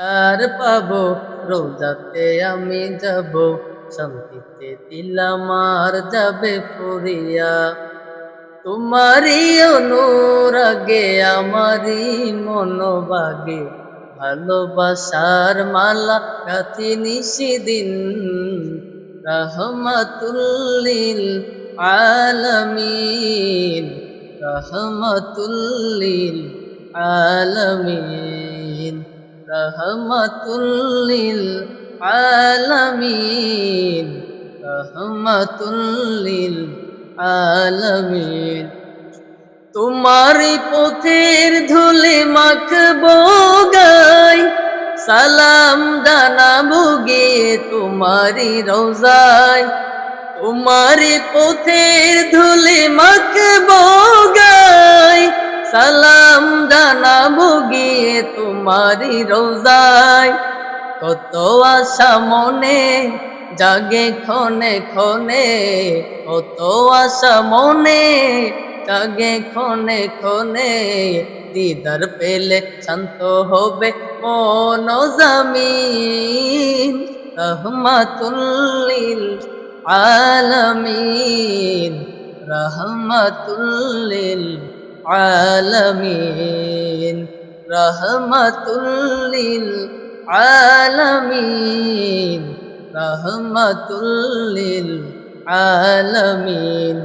আর পাবো, রোজাতে আমি যাব, শান্তিতে দিল আমার যাবে ফুরিয়া। তোমারই অনুরাগে, আমারই মনোবাগে ভালোবাসার মালা গাথি নিশিদিন। রহমতুল্লিল আলমিন রহমতুল্লিল আলমিন। রহমতুল্লিল আলমিন রহমতুল্লিল আলমিন। তোমারি পথের ধুলে মাখবো গাই, সালাম জানাব গে তোমারি রোজায় তোমারি পথের ধুলে মাখবো গাই, সালাম গে তোমারি রোজায় কত আশা মনে, জাগে ক্ষণে ক্ষণে, কত আশা মনে, জাগে ক্ষণে ক্ষণে, দিদার পেলে শান্ত হবে মন জামিন, রহমাতুল্লিল আলমিন রহমাতুল্লিল আলমিন। রহমাতুল্লিল আলমিন রহমতুল্লিল আলমিন।